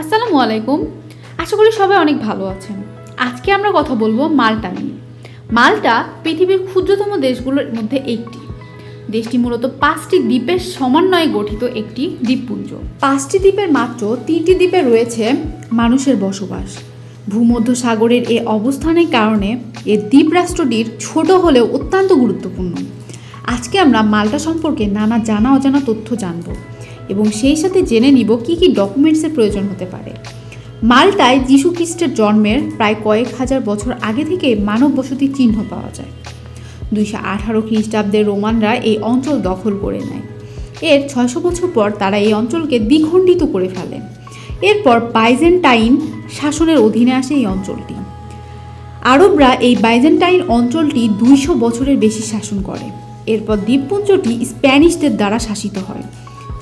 আসসালামু আলাইকুম। আশা করি সবাই অনেক ভালো আছেন। আজকে আমরা কথা বলব মাল্টা নিয়ে। মাল্টা পৃথিবীর ক্ষুদ্রতম দেশগুলোর মধ্যে একটি। দেশটি মূলত পাঁচটি দ্বীপের সমন্বয়ে গঠিত একটি দ্বীপপুঞ্জ। পাঁচটি দ্বীপের মাত্র তিনটি দ্বীপে রয়েছে মানুষের বসবাস। ভূমধ্য সাগরের এ অবস্থানের কারণে এ দ্বীপ রাষ্ট্রটির ছোট হলেও অত্যন্ত গুরুত্বপূর্ণ। আজকে আমরা মাল্টা সম্পর্কে নানা জানা অজানা তথ্য জানব। এবং সেই সাথে জেনে নিব কি কি ডকুমেন্টসের প্রয়োজন হতে পারে। মাল্টায় যীশু খ্রিস্টের জন্মের প্রায় কয়েক হাজার বছর আগে থেকে মানব বসতির চিহ্ন পাওয়া যায়। দুইশো আঠারো খ্রিস্টাব্দে রোমানরা এই অঞ্চল দখল করে নেয়। এর ছয়শো বছর পর তারা এই অঞ্চলকে দ্বিখণ্ডিত করে ফেলে। এরপর বাইজেন্টাইন শাসনের অধীনে আসে এই অঞ্চলটি। আরবরা এই বাইজেন্টাইন অঞ্চলটি দুইশো বছরের বেশি শাসন করে। এরপর দ্বীপপুঞ্জটি স্প্যানিশদের দ্বারা শাসিত হয়।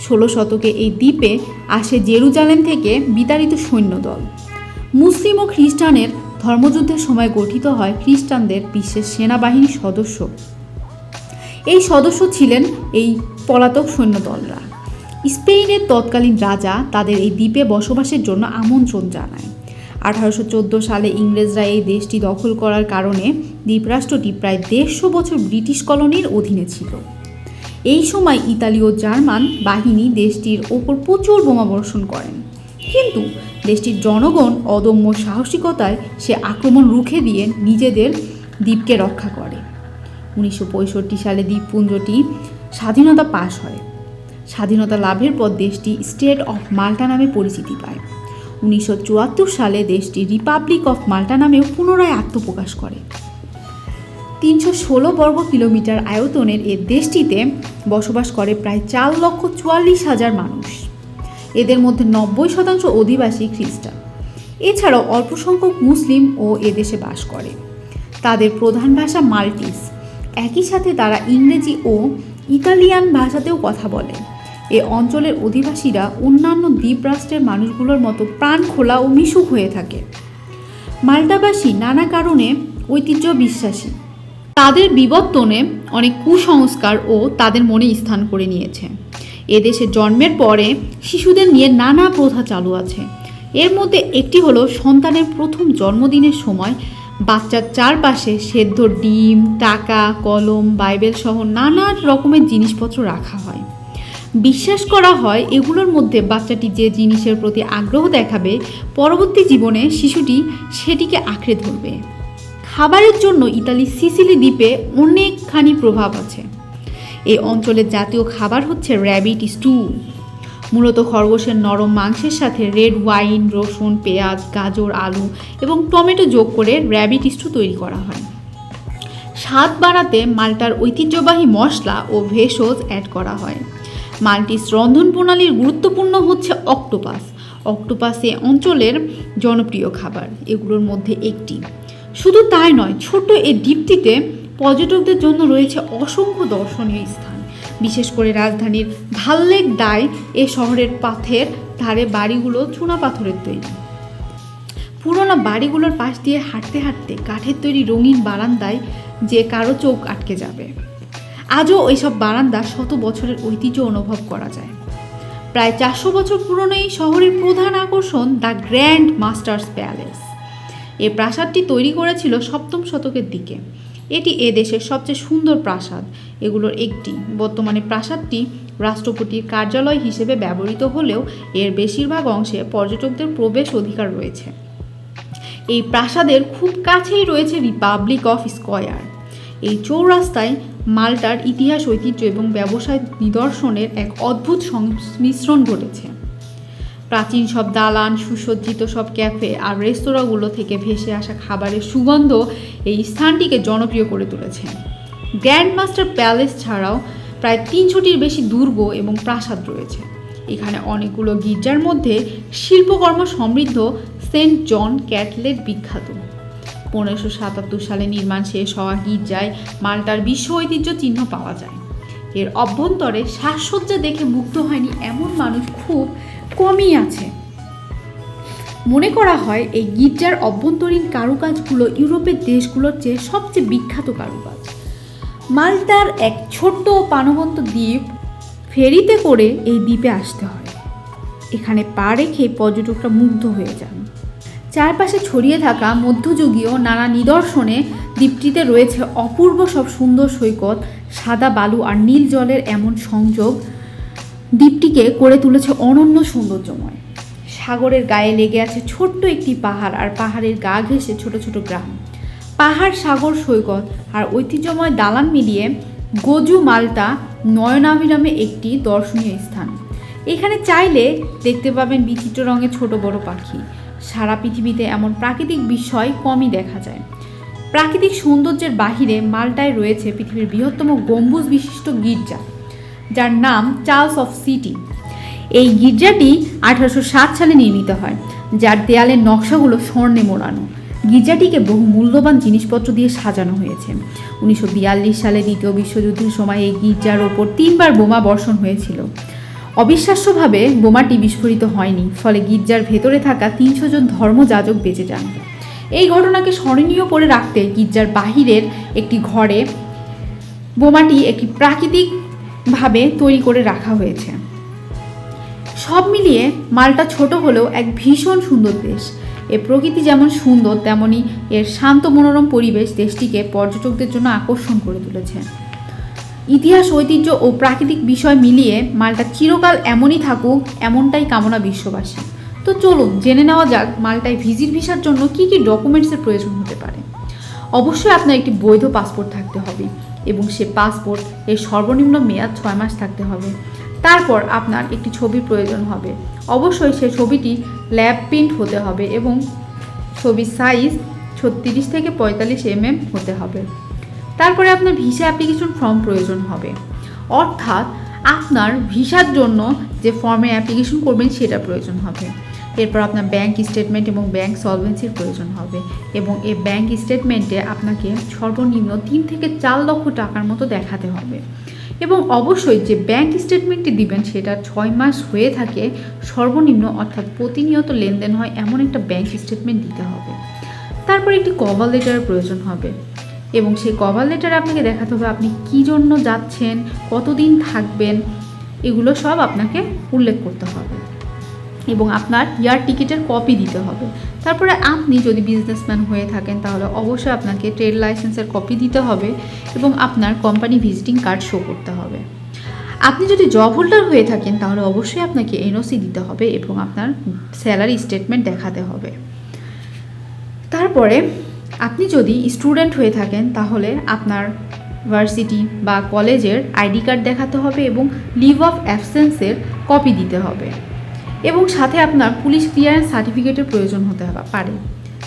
ষোলো শতকে এই দ্বীপে আসে জেরুজালেম থেকে বিতাড়িত সৈন্যদল। মুসলিম ও খ্রিস্টানের ধর্মযুদ্ধের সময় গঠিত হয় খ্রিস্টানদের বিশ্বের সেনাবাহিনীর সদস্য। এই সদস্য ছিলেন এই পলাতক সৈন্যদলরা। স্পেনের তৎকালীন রাজা তাদের এই দ্বীপে বসবাসের জন্য আমন্ত্রণ জানায়। আঠারোশো চোদ্দ সালে ইংরেজরা এই দেশটি দখল করার কারণে দ্বীপরাষ্ট্রটি প্রায় দেড়শো বছর ব্রিটিশ কলোনির অধীনে ছিল। এই সময় ইতালি ও জার্মান বাহিনী দেশটির ওপর প্রচুর বোমাবর্ষণ করেন। কিন্তু দেশটির জনগণ অদম্য সাহসিকতায় সে আক্রমণ রুখে দিয়ে নিজেদের দ্বীপকে রক্ষা করে। উনিশশো পঁয়ষট্টি সালে দ্বীপপুঞ্জটি স্বাধীনতা পাশ হয়। স্বাধীনতা লাভের পর দেশটি স্টেট অফ মাল্টা নামে পরিচিতি পায়। উনিশশো চুয়াত্তর সালে দেশটি রিপাবলিক অফ মাল্টা নামেও পুনরায় আত্মপ্রকাশ করে। তিনশো ষোলো বর্গ কিলোমিটার আয়তনের এ দেশটিতে বসবাস করে প্রায় চার লক্ষ চুয়াল্লিশ হাজার মানুষ। এদের মধ্যে নব্বই শতাংশ অধিবাসী খ্রিস্টান। এছাড়াও অল্প সংখ্যক মুসলিম ও এদেশে বাস করে। তাদের প্রধান ভাষা মাল্টিস। একই সাথে তারা ইংরেজি ও ইতালিয়ান ভাষাতেও কথা বলে। এ অঞ্চলের অধিবাসীরা অন্যান্য দ্বীপরাষ্ট্রের মানুষগুলোর মতো প্রাণ খোলা ও মিশুক হয়ে থাকে। মাল্টাবাসী নানা কারণে ঐতিহ্য বিশ্বাসী তাদের বিবর্তনে অনেক কুসংস্কার ও তাদের মনে স্থান করে নিয়েছে। এদেশে জন্মের পরে শিশুদের নিয়ে নানা প্রথা চালু আছে। এর মধ্যে একটি হলো সন্তানের প্রথম জন্মদিনের সময় বাচ্চার চারপাশে সেদ্ধ ডিম, টাকা, কলম, বাইবেল সহ নানা রকমের জিনিসপত্র রাখা হয়। বিশ্বাস করা হয় এগুলোর মধ্যে বাচ্চাটি যে জিনিসের প্রতি আগ্রহ দেখাবে, পরবর্তী জীবনে শিশুটি সেটিকে আঁকড়ে ধরবে। খাবারের জন্য ইতালি সিসিলি দ্বীপে অনেকখানি প্রভাব আছে। এই অঞ্চলের জাতীয় খাবার হচ্ছে র্যাবিট স্টু। মূলত খরগোশের নরম মাংসের সাথে রেড ওয়াইন, রসুন, পেঁয়াজ, গাজর, আলু এবং টমেটো যোগ করে র্যাবিট স্টু তৈরি করা হয়। স্বাদ বাড়াতে মাল্টার ঐতিহ্যবাহী মশলা ও ভেষজ অ্যাড করা হয়। মাল্টিস রন্ধন প্রণালীর গুরুত্বপূর্ণ হচ্ছে অক্টোপাস। অক্টোপাস এ অঞ্চলের জনপ্রিয় খাবার, এগুলোর মধ্যে একটি। শুধু তাই নয় ছোট এই দ্বীপটিতে পর্যটকদের জন্য রয়েছে অসংখ্য দর্শনীয় স্থান। বিশেষ করে রাজধানীর ভাল্লেক ডাই এ শহরের পাথের ধারে বাড়িগুলো চুনা পাথরের তৈরি। পুরোনো বাড়িগুলোর পাশ দিয়ে হাঁটতে হাঁটতে কাঠের তৈরি রঙিন বারান্দায় যে কারও চোখ আটকে যাবে। আজও ওইসব বারান্দা শত বছরের ঐতিহ্য অনুভব করা যায়। প্রায় চারশো বছর পুরনো এই শহরের প্রধান আকর্ষণ দ্য গ্র্যান্ড মাস্টার্স প্যালেস। এ প্রাসাদটি তৈরি করেছিল সপ্তম শতকের দিকে। এটি এ দেশের সবচেয়ে সুন্দর প্রাসাদ। এগুলোর একটি। বর্তমানে প্রাসাদটি রাষ্ট্রপতির কার্যালয় হিসেবে ব্যবহৃত হলেও এর বেশিরভাগ অংশে পর্যটকদের প্রবেশ অধিকার রয়েছে। এই প্রাসাদের খুব কাছেই রয়েছে রিপাবলিক অফ স্কয়ার এই চৌরাস্তায় মাল্টার ইতিহাস, ঐতিহ্য এবং ব্যবসায় নিদর্শনের এক অদ্ভুত সংমিশ্রণ ঘটেছে। প্রাচীন সব দালান, সুসজ্জিত সব ক্যাফে আর রেস্তোরাঁগুলো থেকে ভেসে আসা খাবারের সুগন্ধ এই স্থানটিকে জনপ্রিয় করে তুলেছে। গ্র্যান্ড মাস্টার প্যালেস ছাড়াও প্রায় তিনশোটির বেশি দুর্গ এবং প্রাসাদ রয়েছে। এখানে অনেকগুলো গির্জার মধ্যে শিল্পকর্ম সমৃদ্ধ সেন্ট জন ক্যাটলেট বিখ্যাত। পনেরোশো সাতাত্তর সালে নির্মাণ শেষ হওয়া গির্জায় মাল্টার বিশ্ব ঐতিহ্য চিহ্ন পাওয়া যায়। এর অভ্যন্তরে সাজসজ্জা দেখে মুগ্ধ হয়নি এমন মানুষ খুব কমই আছে। মনে করা হয়, এই গির্জার অভ্যন্তরীণ কারুকাজগুলো ইউরোপের দেশগুলোর চেয়ে সবচেয়ে বিখ্যাত কারুকাজ। মাল্টার এক ছোট্ট পানবন্ত দ্বীপ ফেরিতে করে এই দ্বীপে আসতে হয়। এখানে পা রেখে পর্যটকরা মুগ্ধ হয়ে যান। চারপাশে ছড়িয়ে থাকা মধ্যযুগীয় নানা নিদর্শনে দ্বীপটিতে রয়েছে অপূর্ব সব সুন্দর সৈকত, সাদা বালু আর নীল জলের এমন সংযোগ দ্বীপটিকে করে তুলেছে অনন্য সৌন্দর্যময়। সাগরের গায়ে লেগে আছে ছোট্ট একটি পাহাড় আর পাহাড়ের গা ঘেঁষে ছোট ছোট গ্রাম। পাহাড়, সাগর, সৈকত আর ঐতিহ্যময় দালান মিলিয়ে গজু মালটা নয়নাভি নামে একটি দর্শনীয় স্থান। এখানে চাইলে দেখতে পাবেন বিচিত্র রঙের ছোট বড় পাখি। সারা পৃথিবীতে এমন প্রাকৃতিক বিষয় কমই দেখা যায়। প্রাকৃতিক সৌন্দর্যের বাহিরে মাল্টায় রয়েছে পৃথিবীর বৃহত্তম গম্বুজ বিশিষ্ট গির্জা। যার নাম চার্লস অফ সিটি। এই গির্জাটি আঠারোশো সাত সালে নির্মিত হয়, যার দেয়ালের নকশাগুলো স্বর্ণে মোড়ানো। গির্জাটিকে বহু মূল্যবান জিনিসপত্র দিয়ে সাজানো হয়েছে। উনিশশো বিয়াল্লিশ সালে দ্বিতীয় বিশ্বযুদ্ধের সময় এই গির্জার ওপর তিনবার বোমা বর্ষণ হয়েছিল। অবিশ্বাস্যভাবে বোমাটি বিস্ফোরিত হয়নি, ফলে গির্জার ভেতরে থাকা তিনশো জন ধর্মযাজক বেঁচে যান। এই ঘটনাকে স্মরণীয় করে রাখতে গির্জার বাহিরের একটি ঘরে বোমাটি একটি প্রাকৃতিকভাবে তৈরি করে রাখা হয়েছে। সব মিলিয়ে মালটা ছোট হলেও এক ভীষণ সুন্দর দেশ। এর প্রকৃতি যেমন সুন্দর, তেমনি এর শান্ত মনোরম পরিবেশ দেশটিকে পর্যটকদের জন্য আকর্ষণ করে তুলেছে। ইতিহাস, ঐতিহ্য ও প্রাকৃতিক বিষয় মিলিয়ে মালটা চিরকাল এমনই থাকুক, এমনটাই কামনা বিশ্ববাসী তো চলুন, জেনে নেওয়া যাক মালটায় ভিজিট ভিসার জন্য কী কী ডকুমেন্টসের প্রয়োজন হতে পারে। অবশ্যই আপনার একটি বৈধ পাসপোর্ট থাকতে হবে। এবং সে পাসপোর্ট এর সর্বনিম্ন মেয়াদ ছয় মাস থাকতে হবে। তারপর আপনার একটি ছবির প্রয়োজন হবে। অবশ্যই সে ছবিটি ল্যাব প্রিন্ট হতে হবে এবং ছবির সাইজ ছত্রিশ থেকে পঁয়তাল্লিশ এমএম হতে হবে। তারপরে আপনার ভিসা অ্যাপ্লিকেশন ফর্ম প্রয়োজন হবে। অর্থাৎ আপনার ভিসার জন্য যে ফর্মে অ্যাপ্লিকেশন করবেন সেটা প্রয়োজন হবে। এরপর আপনার ব্যাংক স্টেটমেন্ট এবং ব্যাংক সলভেন্সির প্রয়োজন হবে। এবং এই ব্যাংক স্টেটমেন্টে আপনাকে সর্বনিম্ন তিন থেকে চার লক্ষ টাকার মতো দেখাতে হবে। এবং অবশ্যই যে ব্যাংক স্টেটমেন্টটি দিবেন, সেটা ছয় মাস হয়ে থাকে, সর্বনিম্ন অর্থাৎ প্রতিনিয়ত লেনদেন হয়, এমন একটা ব্যাংক স্টেটমেন্ট দিতে হবে। তারপর একটি কভার লেটারের প্রয়োজন হবে। এবং সেই কভার লেটারে আপনাকে দেখাতে হবে আপনি কী জন্য যাচ্ছেন, কতদিন থাকবেন, এগুলো সব আপনাকে উল্লেখ করতে হবে। এবং আপনার ইয়ার টিকিটের কপি দিতে হবে। তারপরে আপনি যদি বিজনেসম্যান হয়ে থাকেন, তাহলে অবশ্যই আপনাকে ট্রেড লাইসেন্সের কপি দিতে হবে এবং আপনার কোম্পানি ভিজিটিং কার্ড শো করতে হবে। আপনি যদি জব হোল্ডার হয়ে থাকেন, তাহলে অবশ্যই আপনাকে এনওসি দিতে হবে এবং আপনার স্যালারি স্টেটমেন্ট দেখাতে হবে। তারপরে আপনি যদি স্টুডেন্ট হয়ে থাকেন, তাহলে আপনার ভার্সিটি বা কলেজের আইডি কার্ড দেখাতে হবে এবং লিভ অফ অ্যাবসেন্সের কপি দিতে হবে। এবং সাথে আপনার পুলিশ ক্লিয়ারেন্স সার্টিফিকেটের প্রয়োজন হতে পারে।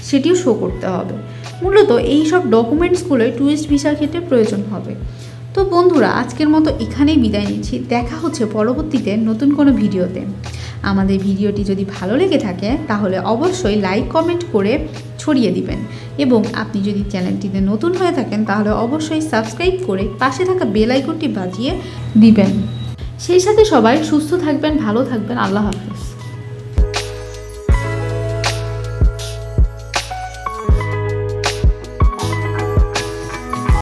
সেটিও শো করতে হবে। মূলত এই সব ডকুমেন্টসগুলোই ট্যুরিস্ট ভিসার ক্ষেত্রে প্রয়োজন হবে। তো বন্ধুরা, আজকের মতো এখানেই বিদায় নিচ্ছি। দেখা হচ্ছে পরবর্তীতে নতুন কোনো ভিডিওতে। আমাদের ভিডিওটি যদি ভালো লেগে থাকে, তাহলে অবশ্যই লাইক কমেন্ট করে ছড়িয়ে দিবেন। এবং আপনি যদি চ্যানেলটিতে নতুন হয়ে থাকেন, তাহলে অবশ্যই সাবস্ক্রাইব করে পাশে থাকা বেল আইকনটি বাজিয়ে দিবেন। সেই সাথে সবাই সুস্থ থাকবেন, ভালো থাকবেন। আল্লাহ হাফেজ।